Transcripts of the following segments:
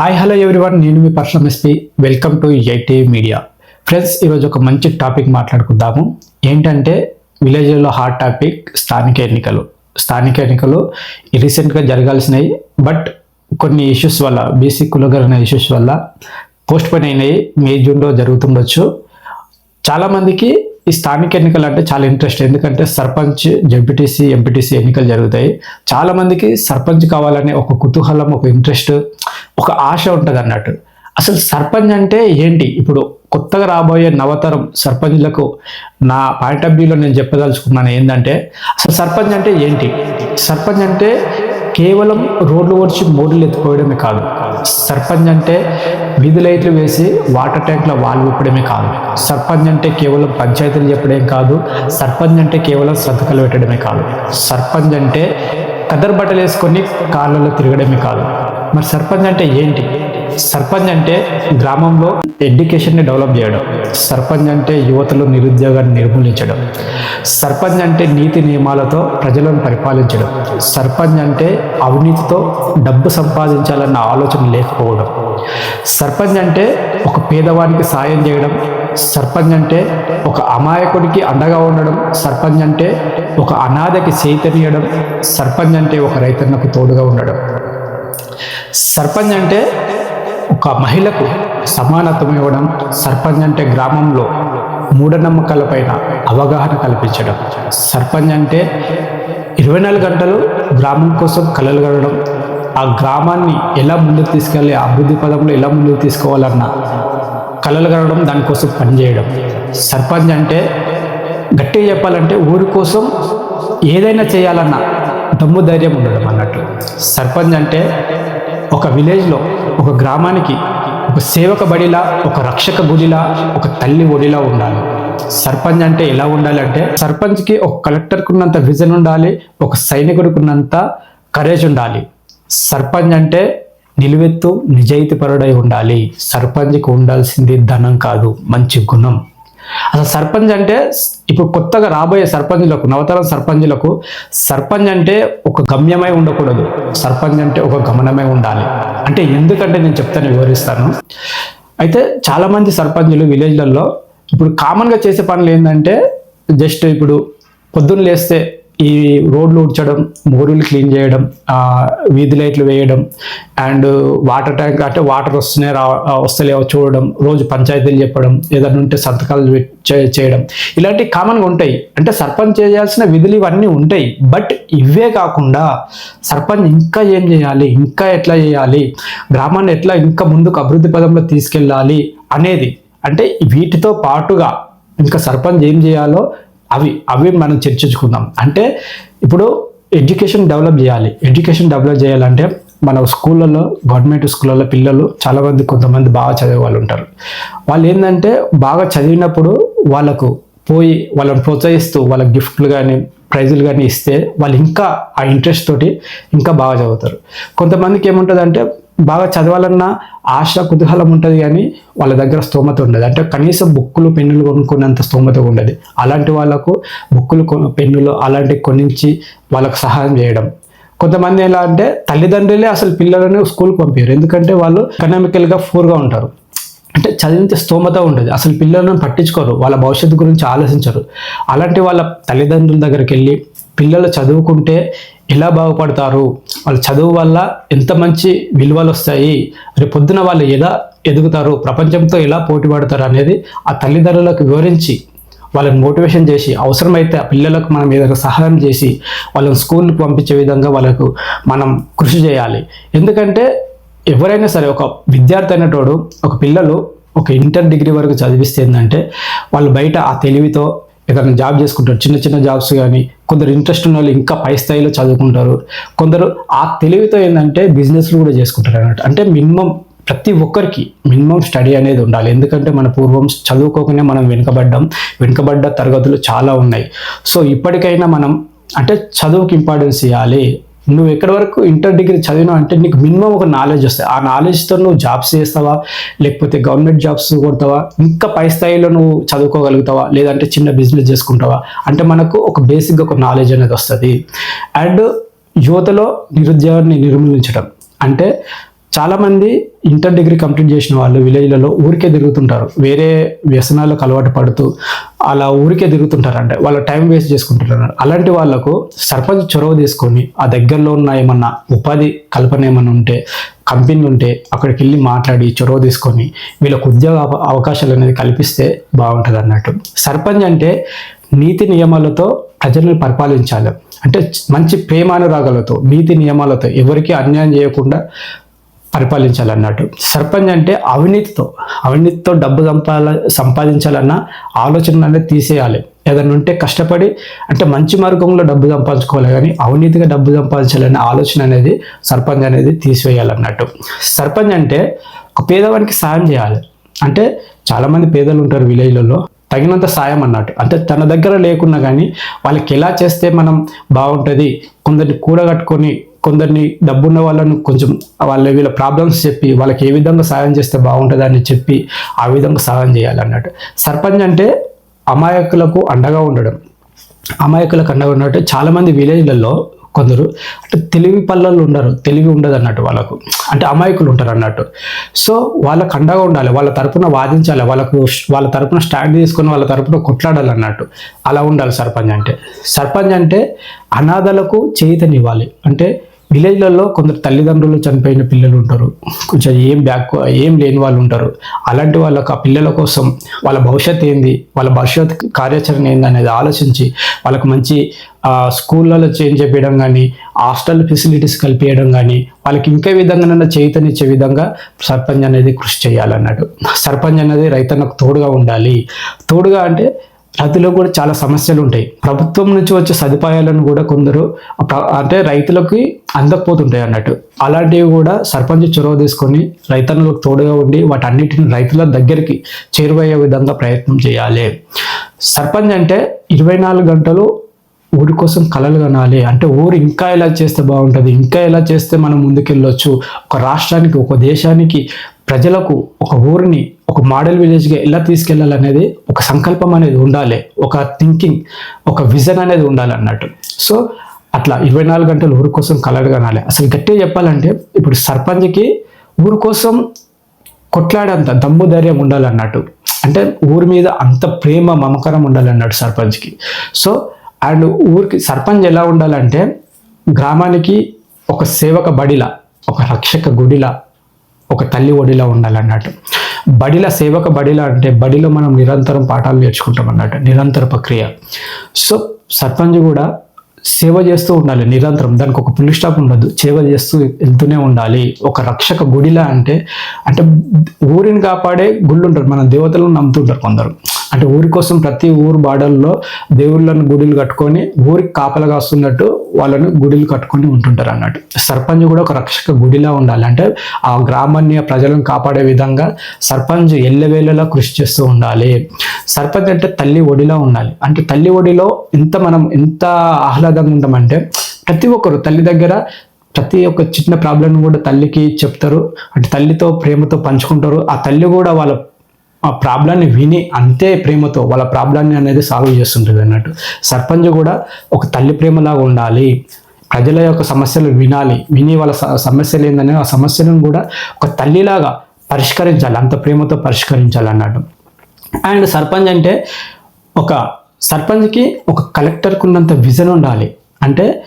Hi hello everyone నేను మీ personal SP. Welcome to IT media friends ఈరోజు ఒక మంచి టాపిక్ మాట్లాడుకుందాము. ఏంటంటే విలేజ్లో హాట్ టాపిక్ స్థానిక ఎన్నికలు. స్థానిక ఎన్నికలు రీసెంట్గా జరగాల్సినవి బట్ కొన్ని ఇష్యూస్ వల్ల బీసీ కులగరణ ఇష్యూస్ వల్ల పోస్ట్ పోన్ అయినాయి మే జూన్లో జరుగుతుండొచ్చు. చాలామందికి ఈ స్థానిక ఎన్నికలు అంటే చాలా ఇంట్రెస్ట్ ఎందుకంటే సర్పంచ్ జడ్పీటీసీ ఎంపీటీసీ ఎన్నికలు జరుగుతాయి. చాలామందికి సర్పంచ్ కావాలనే ఒక కుతూహలం ఒక ఇంట్రెస్ట్ ఒక ఆశ ఉంటుంది అన్నట్టు అసలు సర్పంచ్ అంటే ఏంటి? ఇప్పుడు కొత్తగా రాబోయే నవతరం సర్పంచ్లకు నా పాయింట్ ఆఫ్ వ్యూలో నేను చెప్పదలుచుకున్నాను ఏంటంటే అసలు సర్పంచ్ అంటే ఏంటి? సర్పంచ్ అంటే కేవలం రోడ్లు వచ్చి మోడలు ఎత్తుకోవడమే కాదు. సర్పంచ్ అంటే వీధి లైట్లు వేసి వాటర్ ట్యాంక్లో వాళ్ళు ఇప్పడమే కాదు. సర్పంచ్ అంటే కేవలం పంచాయతీలు చెప్పడమే కాదు. సర్పంచ్ అంటే కేవలం సంతకాలు పెట్టడమే కాదు. సర్పంచ్ అంటే కదర్ బట్టలు వేసుకొని కార్లలో తిరగడమే కాదు. మరి సర్పంచ్ అంటే ఏంటి? సర్పంచ్ అంటే గ్రామంలో ఎడ్యుకేషన్ని డెవలప్ చేయడం. సర్పంచ్ అంటే యువతలో నిరుద్యోగాన్ని నిర్మూలించడం. సర్పంచ్ అంటే నీతి నియమాలతో ప్రజలను పరిపాలించడం. సర్పంచ్ అంటే అవినీతితో డబ్బు సంపాదించాలన్న ఆలోచన లేకపోవడం. సర్పంచ్ అంటే ఒక పేదవానికి సాయం చేయడం. సర్పంచ్ అంటే ఒక అమాయకుడికి అండగా ఉండడం. సర్పంచ్ అంటే ఒక అనాథకి చైతన్యడం సర్పంచ్ అంటే ఒక రైతన్నకు తోడుగా ఉండడం. సర్పంచ్ అంటే ఒక మహిళకు సమానత్వం ఇవ్వడం సర్పంచ్ అంటే గ్రామంలో మూఢనమ్మకాలపైన అవగాహన కల్పించడం. సర్పంచ్ అంటే ఇరవై నాలుగు గంటలు గ్రామం కోసం కలలు కడడం ఆ గ్రామాన్ని ఎలా ముందుకు తీసుకెళ్ళి అభివృద్ధి పదంలో ఎలా ముందుకు తీసుకోవాలన్న కలలు కడడం దానికోసం పనిచేయడం. సర్పంచ్ అంటే గట్టిగా చెప్పాలంటే ఊరి కోసం ఏదైనా చేయాలన్న దమ్ము ధైర్యం ఉండడం అన్నట్టు. సర్పంచ్ అంటే ఒక విలేజ్లో ఒక గ్రామానికి ఒక సేవక బడిలా ఒక రక్షక గుడిలా ఒక తల్లి ఒడిలా ఉండాలి. సర్పంచ్ అంటే ఎలా ఉండాలి అంటే సర్పంచ్కి ఒక కలెక్టర్కున్నంత విజన్ ఉండాలి ఒక సైనికుడికి ఉన్నంత కరేజ్ ఉండాలి. సర్పంచ్ అంటే నిలువెత్తు నిజాయితీపరుడై ఉండాలి. సర్పంచ్కి ఉండాల్సింది ధనం కాదు మంచి గుణం. అసలు సర్పంచ్ అంటే ఇప్పుడు కొత్తగా రాబోయే సర్పంచులకు నవతరం సర్పంచులకు సర్పంచ్ అంటే ఒక గమ్యమై ఉండకూడదు. సర్పంచ్ అంటే ఒక గమనమై ఉండాలి. అంటే ఎందుకంటే నేను చెప్తాను వివరిస్తాను. అయితే చాలామంది సర్పంచులు విలేజ్లలో ఇప్పుడు కామన్గా చేసే పనులు ఏంటంటే జస్ట్ ఇప్పుడు పొద్దున్న లేస్తే ఈ రోడ్లు ఉడ్చడం బోరులు క్లీన్ చేయడం వీధి లైట్లు వేయడం అండ్ వాటర్ ట్యాంక్ అంటే వాటర్ వస్తున్నాయి రా వస్తలేవో చూడడం రోజు పంచాయతీలు చెప్పడం ఏదైనా ఉంటే సంతకాలు చే- చేయడం. ఇలాంటివి కామన్గా ఉంటాయి. అంటే సర్పంచ్ చేయాల్సిన విధులు ఇవన్నీ ఉంటాయి. బట్ ఇవే కాకుండా సర్పంచ్ ఇంకా ఏం చేయాలి? ఇంకా ఎట్లా చేయాలి? గ్రామాన్ని ఎట్లా ఇంకా ముందుకు అభివృద్ధి పదంలో తీసుకెళ్ళాలి? అనేది. అంటే వీటితో పాటుగా ఇంకా సర్పంచ్ ఏం చేయాలో అవి అవి మనం చర్చించుకుందాం. అంటే ఇప్పుడు ఎడ్యుకేషన్ డెవలప్ చేయాలి. ఎడ్యుకేషన్ డెవలప్ చేయాలంటే మన స్కూళ్ళల్లో గవర్నమెంట్ స్కూళ్ళల్లో పిల్లలు చాలామంది కొంతమంది బాగా చదివే వాళ్ళు ఉంటారు. వాళ్ళు ఏంటంటే బాగా చదివినప్పుడు వాళ్ళకు పోయి వాళ్ళని ప్రోత్సహిస్తూ వాళ్ళకి గిఫ్ట్లు కానీ ప్రైజులు కానీ ఇస్తే వాళ్ళు ఇంకా ఆ ఇంట్రెస్ట్ తోటి ఇంకా బాగా చదువుతారు. కొంతమందికి ఏముంటుంది అంటే బాగా చదవాలన్నా ఆశ కుతూహలం ఉంటుంది కానీ వాళ్ళ దగ్గర స్తోమత ఉండదు. అంటే కనీసం బుక్కులు పెన్నులు కొనుక్కున్నంత స్తోమత ఉండదు. అలాంటి వాళ్ళకు బుక్కులు పెన్నులు అలాంటివి కొనించి వాళ్ళకు సహాయం చేయడం. కొంతమంది ఎలా అంటే తల్లిదండ్రులే అసలు పిల్లలను స్కూల్కి పంపారు ఎందుకంటే వాళ్ళు ఎకనామికల్గా పూర్గా ఉంటారు. అంటే చదివితే స్తోమత ఉండదు. అసలు పిల్లలను పట్టించుకోరు. వాళ్ళ భవిష్యత్తు గురించి ఆలోచించరు. అలాంటి వాళ్ళ తల్లిదండ్రుల దగ్గరికి వెళ్ళి పిల్లలు చదువుకుంటే ఎలా బాగుపడతారు? వాళ్ళ చదువు వల్ల ఎంత మంచి విలువలు వస్తాయి? రేపు పొద్దున వాళ్ళు ఎలా ఎదుగుతారు? ప్రపంచంతో ఎలా పోటీ పడతారు అనేది ఆ తల్లిదండ్రులకు వివరించి వాళ్ళని మోటివేషన్ చేసి అవసరమైతే ఆ పిల్లలకు మనం ఏదైనా సహాయం చేసి వాళ్ళని స్కూల్కి పంపించే విధంగా వాళ్ళకు మనం కృషి చేయాలి. ఎందుకంటే ఎవరైనా సరే ఒక విద్యార్థి అనేటోడు ఒక పిల్లలు ఒక ఇంటర్ డిగ్రీ వరకు చదివిస్తే ఏంటంటే వాళ్ళు బయట ఆ తెలివితో ఏదైనా జాబ్ చేసుకుంటారు. చిన్న చిన్న జాబ్స్ కానీ కొందరు ఇంట్రెస్ట్ ఉన్న వాళ్ళు ఇంకా పై స్థాయిలో చదువుకుంటారు. కొందరు ఆ తెలివితో ఏంటంటే బిజినెస్లు కూడా చేసుకుంటారు అన్నట్టు అంటే మినిమం ప్రతి ఒక్కరికి మినిమం స్టడీ అనేది ఉండాలి. ఎందుకంటే మన పూర్వం చదువుకోకునే మనం వెనుకబడ్డాం. వెనుకబడ్డ తరగతులు చాలా ఉన్నాయి. సో ఇప్పటికైనా మనం అంటే చదువుకి ఇంపార్టెన్స్ ఇవ్వాలి. నువ్వు ఎక్కడి వరకు ఇంటర్ డిగ్రీ చదివినావు అంటే నీకు మినిమం ఒక నాలెడ్జ్ వస్తాయి. ఆ నాలెడ్జ్తో నువ్వు జాబ్స్ చేస్తావా? లేకపోతే గవర్నమెంట్ జాబ్స్ కొడతావా? ఇంకా పై స్థాయిలో నువ్వు చదువుకోగలుగుతావా? లేదంటే చిన్న బిజినెస్ చేసుకుంటావా? అంటే మనకు ఒక బేసిక్గా ఒక నాలెడ్జ్ అనేది వస్తుంది. అండ్ యువతలో నిరుద్యోగాన్ని నిర్మూలించడం. అంటే చాలామంది ఇంటర్ డిగ్రీ కంప్లీట్ చేసిన వాళ్ళు విలేజ్లలో ఊరికే తిరుగుతుంటారు. వేరే వ్యసనాలకు అలవాటు పడుతూ అలా ఊరికే తిరుగుతుంటారు వాళ్ళ టైం వేస్ట్ చేసుకుంటారు అలాంటి వాళ్ళకు సర్పంచ్ చొరవ తీసుకొని ఆ దగ్గరలో ఉన్న ఏమన్నా ఉపాధి కల్పన ఏమన్నా ఉంటే కంపెనీలు ఉంటే అక్కడికి వెళ్ళి మాట్లాడి చొరవ తీసుకొని వీళ్ళకు ఉద్యోగ అవ- అవకాశాలు అనేది కల్పిస్తే బాగుంటుంది అన్నట్టు. సర్పంచ్ అంటే నీతి నియమాలతో ప్రజలను పరిపాలించాలి. అంటే మంచి ప్రేమానురాగాలతో నీతి నియమాలతో ఎవరికి అన్యాయం చేయకుండా పరిపాలించాలన్నట్టు సర్పంచ్ అంటే అవినీతితో అవినీతితో డబ్బు సంపాద సంపాదించాలన్న ఆలోచన అనేది తీసేయాలి. ఏదైనా ఉంటే కష్టపడి అంటే మంచి మార్గంలో డబ్బు సంపాదించుకోవాలి కానీ అవినీతిగా డబ్బు సంపాదించాలనే ఆలోచన అనేది సర్పంచ్ అనేది తీసివేయాలన్నట్టు. సర్పంచ్ అంటే ఒక పేదవానికి సాయం చేయాలి. అంటే చాలామంది పేదలు ఉంటారు విలేజ్లలో తగినంత సాయం అన్నట్టు. అంటే తన దగ్గర లేకున్నా కానీ వాళ్ళకి ఎలా చేస్తే మనం బాగుంటుంది కొందరిని కూడగట్టుకొని కొందరిని డబ్బున్న వాళ్ళను కొంచెం వాళ్ళ వీళ్ళ ప్రాబ్లమ్స్ చెప్పి వాళ్ళకి ఏ విధంగా సాయం చేస్తే బాగుంటుందని చెప్పి ఆ విధంగా సాయం చేయాలన్నట్టు. సర్పంచ్ అంటే అమాయకులకు అండగా ఉండడం. అమాయకులకు అండగా ఉండటం చాలామంది విలేజ్లలో కొందరు అంటే తెలివి పల్లెలు ఉండరు తెలివి ఉండదు అన్నట్టు వాళ్ళకు. అంటే అమాయకులు ఉంటారు అన్నట్టు. సో వాళ్ళకు అండగా ఉండాలి వాళ్ళ తరపున వాదించాలి వాళ్ళకు వాళ్ళ తరపున స్టాండ్ తీసుకొని వాళ్ళ తరపున కొట్లాడాలి అన్నట్టు. అలా ఉండాలి సర్పంచ్ అంటే. సర్పంచ్ అంటే అనాథలకు చేతనివ్వాలి. అంటే విలేజ్లలో కొందరు తల్లిదండ్రులు చనిపోయిన పిల్లలు ఉంటారు. కొంచెం ఏం బ్యాక్ ఏం లేని వాళ్ళు ఉంటారు. అలాంటి వాళ్ళకు ఆ పిల్లల కోసం వాళ్ళ భవిష్యత్ ఏంది? వాళ్ళ భవిష్యత్ కార్యాచరణ ఏంది అనేది ఆలోచించి వాళ్ళకు మంచి స్కూళ్ళలో చేంజ్ చేపించడం కానీ హాస్టల్ ఫెసిలిటీస్ కల్పించడం కానీ వాళ్ళకి ఇంకే విధంగానైనా చైతన్యచ్చే విధంగా సర్పంచ్ అనేది కృషి చేయాలన్నాడు. సర్పంచ్ అనేది రైతన్నకు తోడుగా ఉండాలి. తోడుగా అంటే అందులో కూడా చాలా సమస్యలు ఉంటాయి. ప్రభుత్వం నుంచి వచ్చే సదుపాయాలను కూడా కొందరు అంటే రైతులకి అందకపోతుంటాయి అన్నట్టు. అలాంటివి కూడా సర్పంచ్ చొరవ తీసుకొని రైతన్నులకు తోడుగా ఉండి వాటన్నిటిని రైతుల దగ్గరికి చేరువయ్యే విధంగా ప్రయత్నం చేయాలి. సర్పంచ్ అంటే ఇరవై నాలుగు గంటలు ఊరి కోసం కలలు కనాలి. అంటే ఊరు ఇంకా ఎలా చేస్తే బాగుంటుంది? ఇంకా ఎలా చేస్తే మనం ముందుకెళ్ళొచ్చు? ఒక రాష్ట్రానికి ఒక దేశానికి ప్రజలకు ఒక ఊరిని ఒక మోడల్ విలేజ్గా ఎలా తీసుకెళ్ళాలనేది ఒక సంకల్పం అనేది ఉండాలి. ఒక థింకింగ్ ఒక విజన్ అనేది ఉండాలి అన్నట్టు సో అట్లా ఇరవై నాలుగు గంటలు ఊరి కోసం కలగనాలి కనాలి. అసలు గట్టిగా చెప్పాలంటే ఇప్పుడు సర్పంచ్కి ఊరి కోసం కొట్లాడేంత దమ్ము ధైర్యం ఉండాలన్నట్టు. అంటే ఊరి మీద అంత ప్రేమ మమకారం ఉండాలన్నాడు సర్పంచ్కి. సో అండ్ ఊరికి సర్పంచ్ ఎలా ఉండాలంటే గ్రామానికి ఒక సేవక బడిలా ఒక రక్షక గుడిలా ఒక తల్లి ఒడిలా ఉండాలన్నట్టు. బడిల సేవక బడిలా అంటే బడిలో మనం నిరంతరం పాఠాలు నేర్చుకుంటాం అన్నట్టు నిరంతర ప్రక్రియ. సో సర్పంచ్ కూడా సేవ చేస్తూ ఉండాలి నిరంతరం. దానికి ఒక పులి స్టాప్ ఉండదు. సేవ చేస్తూ వెళ్తూనే ఉండాలి. ఒక రక్షక గుడిలా అంటే అంటే ఊరిని కాపాడే గుళ్ళు ఉంటారు. మన దేవతలను నమ్ముతుంటారు కొందరు. అంటే ఊరి కోసం ప్రతి ఊరు బాడల్లో దేవుళ్ళను గుడిలు కట్టుకొని ఊరికి కాపలగా కాస్తున్నట్టు వాళ్ళని గుడిలు కట్టుకొని ఉంటుంటారు అన్నట్టు. సర్పంచ్ కూడా ఒక రక్షక గుడిలా ఉండాలి. అంటే ఆ గ్రామాన్ని ప్రజలను కాపాడే విధంగా సర్పంచ్ ఎల్లవేళలా కృషి చేస్తూ ఉండాలి. సర్పంచ్ అంటే తల్లి ఒడిలా ఉండాలి. అంటే తల్లి ఒడిలో ఎంత మనం ఎంత ఆహ్లాదంగా ఉంటామంటే ప్రతి ఒక్కరు తల్లి దగ్గర ప్రతి ఒక్క చిన్న ప్రాబ్లం కూడా తల్లికి చెప్తారు. అంటే తల్లితో ప్రేమతో పంచుకుంటారు. ఆ తల్లి కూడా వాళ్ళ ఆ ప్రాబ్లాన్ని విని అంతే ప్రేమతో వాళ్ళ ప్రాబ్లాన్ని అనేది సాల్వ్ చేస్తుంటుంది అన్నట్టు. సర్పంచ్ కూడా ఒక తల్లి ప్రేమలాగా ఉండాలి. ప్రజల యొక్క సమస్యలు వినాలి. విని వాళ్ళ స- సమస్యలు ఏందని ఆ సమస్యలను కూడా ఒక తల్లిలాగా పరిష్కరించాలి. అంత ప్రేమతో పరిష్కరించాలి అన్నట్టు. అండ్ సర్పంచ్ అంటే ఒక సర్పంచ్కి ఒక కలెక్టర్కి ఉన్నంత విజన్ ఉండాలి. అంటే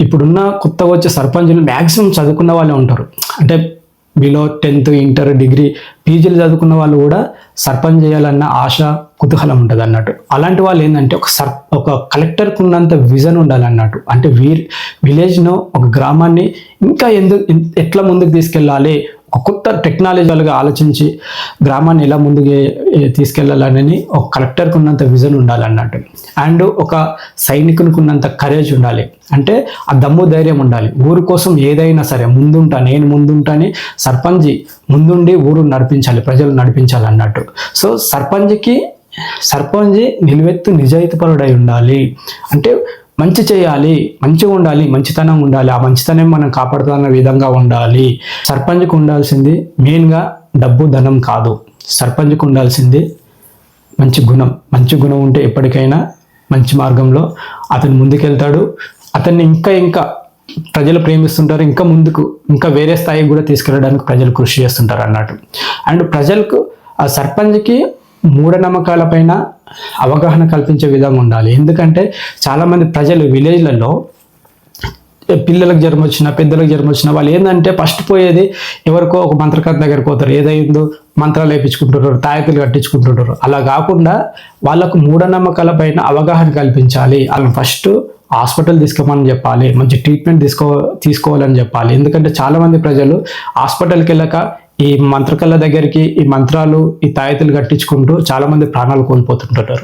ఇప్పుడున్న కొత్తగా వచ్చే సర్పంచులు మ్యాక్సిమం చదువుకున్న వాళ్ళే ఉంటారు. అంటే బిలో టెన్త్ ఇంటర్ డిగ్రీ పీజీలు చదువుకున్న వాళ్ళు కూడా సర్పంచ్ చేయాలన్న ఆశ కుతూహలం ఉంటుంది అన్నట్టు. అలాంటి వాళ్ళు ఏంటంటే ఒక సర్ ఒక కలెక్టర్కి ఉన్నంత విజన్ ఉండాలన్నట్టు. అంటే వీర్ విలేజ్ను ఒక గ్రామాన్ని ఇంకా ఎందుకు ఎట్లా ముందుకు తీసుకెళ్ళాలి? ఒక కొత్త టెక్నాలజీలుగా ఆలోచించి గ్రామాన్ని ఎలా ముందుకు తీసుకెళ్ళాలని ఒక కలెక్టర్కి ఉన్నంత విజన్ ఉండాలన్నట్టు. అండ్ ఒక సైనికునికి ఉన్నంత కరేజ్ ఉండాలి. అంటే ఆ దమ్ము ధైర్యం ఉండాలి. ఊరు కోసం ఏదైనా సరే ముందుంటా నేను ముందుంటాని సర్పంచ్ ముందుండి ఊరు నడిపించాలి ప్రజలు నడిపించాలి అన్నట్టు. సో సర్పంచ్కి సర్పంచ్ నిలువెత్తు నిజాయితీపరుడై ఉండాలి. అంటే మంచి చేయాలి మంచిగా ఉండాలి మంచితనం ఉండాలి ఆ మంచితనం మనం కాపాడుతున్న విధంగా ఉండాలి. సర్పంచ్కి ఉండాల్సింది మెయిన్గా డబ్బు ధనం కాదు. సర్పంచ్కి ఉండాల్సింది మంచి గుణం. మంచి గుణం ఉంటే ఎప్పటికైనా మంచి మార్గంలో అతను ముందుకెళ్తాడు. అతన్ని ఇంకా ఇంకా ప్రజలు ప్రేమిస్తుంటారు. ఇంకా ముందుకు ఇంకా వేరే స్థాయికి కూడా తీసుకెళ్ళడానికి ప్రజలు కృషి చేస్తుంటారు అన్నట్టు. అండ్ ప్రజలకు ఆ సర్పంచ్కి మూఢనమ్మకాలపైన అవగాహన కల్పించే విధంగా ఉండాలి. ఎందుకంటే చాలామంది ప్రజలు విలేజ్లలో పిల్లలకు జ్వరం వచ్చినా పెద్దలకు జ్వరం వచ్చినా వాళ్ళు ఏంటంటే ఫస్ట్ పోయేది ఎవరికో ఒక మంత్రకర్త దగ్గరికి పోతారు. ఏదైందో మంత్రాలు వేయించుకుంటున్నారు తాయకులు కట్టించుకుంటుంటారు. అలా కాకుండా వాళ్ళకు మూఢనమ్మకాల పైన అవగాహన కల్పించాలి. వాళ్ళని ఫస్ట్ హాస్పిటల్ తీసుకోమని చెప్పాలి. మంచి ట్రీట్మెంట్ తీసుకో తీసుకోవాలని చెప్పాలి. ఎందుకంటే చాలామంది ప్రజలు హాస్పిటల్కి వెళ్ళక ఈ మంత్రకళ్ళ దగ్గరికి ఈ మంత్రాలు ఈ తాయతులు కట్టించుకుంటూ చాలా మంది ప్రాణాలు కోల్పోతుంటారు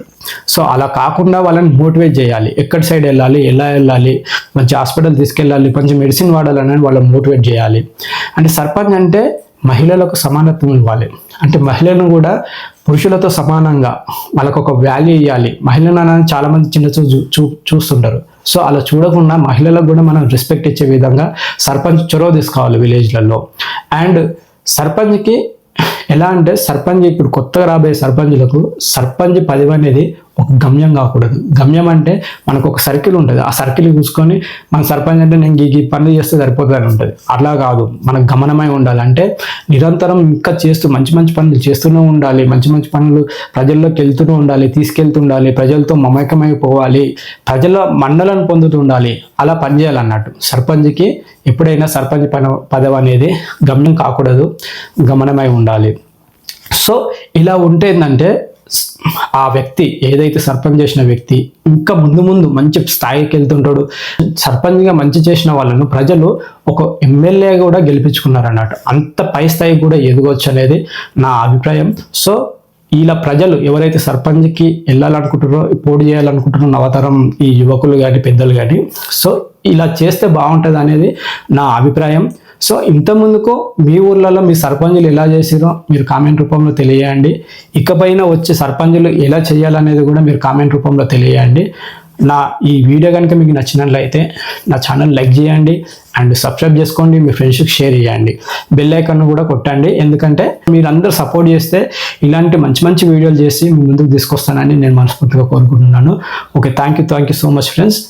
సో అలా కాకుండా వాళ్ళని మోటివేట్ చేయాలి. ఎక్కడి సైడ్ వెళ్ళాలి ఎలా వెళ్ళాలి మంచి హాస్పిటల్ తీసుకెళ్ళాలి కొంచెం మెడిసిన్ వాడాలని వాళ్ళని మోటివేట్ చేయాలి. అంటే సర్పంచ్ అంటే మహిళలకు సమానత్వం ఇవ్వాలి. అంటే మహిళను కూడా పురుషులతో సమానంగా వాళ్ళకు ఒక వాల్యూ ఇవ్వాలి మహిళను అనేది చాలా మంది చిన్న చూ చూ చూస్తుంటారు. సో అలా చూడకుండా మహిళలకు కూడా మనం రెస్పెక్ట్ ఇచ్చే విధంగా సర్పంచ్ చొరవ తీసుకోవాలి విలేజ్లలో అండ్ సర్పంచ్కి ఎలా అంటే సర్పంచ్ ఇప్పుడు కొత్తగా రాబోయే సర్పంచ్లకు సర్పంచ్ పదవి అనేది ఒక గమ్యం కాకూడదు. గమ్యం అంటే మనకు ఒక సర్కిల్ ఉంటుంది. ఆ సర్కిల్ చూసుకొని మన సర్పంచ్ అంటే నేను ఈ పనులు చేస్తే సరిపోతుందని ఉంటుంది. అట్లా కాదు. మనకు గమనమై ఉండాలి. అంటే నిరంతరం ఇంకా చేస్తూ మంచి మంచి పనులు చేస్తూనే ఉండాలి. మంచి మంచి పనులు ప్రజల్లోకి వెళ్తూనే ఉండాలి. తీసుకెళ్తుండాలి. ప్రజలతో మమేకమైపోవాలి ప్రజల మండలను పొందుతూ ఉండాలి. అలా పనిచేయాలన్నట్టు సర్పంచ్కి ఎప్పుడైనా సర్పంచ్ పన పదవి అనేది గమ్యం కాకూడదు. గమనమై ఉండాలి. సో ఇలా ఉంటే ఏంటంటే ఆ వ్యక్తి ఏదైతే సర్పంచ్ చేసిన వ్యక్తి ఇంకా ముందు ముందు మంచి స్థాయికి వెళ్తుంటాడు. సర్పంచ్గా మంచి చేసిన వాళ్ళను ప్రజలు ఒక ఎమ్మెల్యే కూడా గెలిపించుకున్నారు అన్నట్టు అంత పై స్థాయికి కూడా ఎదగవచ్చు అనేది నా అభిప్రాయం. సో ఇలా ప్రజలు ఎవరైతే సర్పంచ్కి వెళ్ళాలనుకుంటారో పోటీ చేయాలనుకుంటున్న నవతరం ఈ యువకులు కానీ పెద్దలు కానీ సో ఇలా చేస్తే బాగుంటుంది అనేది నా అభిప్రాయం. సో ఇంత ముందుకు మీ ఊర్లలో మీ సర్పంచులు ఎలా చేసిరో మీరు కామెంట్ రూపంలో తెలియజేయండి. ఇకపైన వచ్చే సర్పంచులు ఎలా చేయాలనేది కూడా మీరు కామెంట్ రూపంలో తెలియజేయండి. నా ఈ వీడియో కనుక మీకు నచ్చినట్లయితే నా ఛానల్ లైక్ చేయండి అండ్ సబ్స్క్రైబ్ చేసుకోండి మీ ఫ్రెండ్స్కి షేర్ చేయండి. బెల్ ఐకాన్ కూడా కొట్టండి. ఎందుకంటే మీరందరూ సపోర్ట్ చేస్తే ఇలాంటి మంచి మంచి వీడియోలు చేసి మీ ముందుకు తీసుకొస్తానని నేను మనస్ఫూర్తిగా కోరుకుంటున్నాను. Okay thank you thank you so much friends.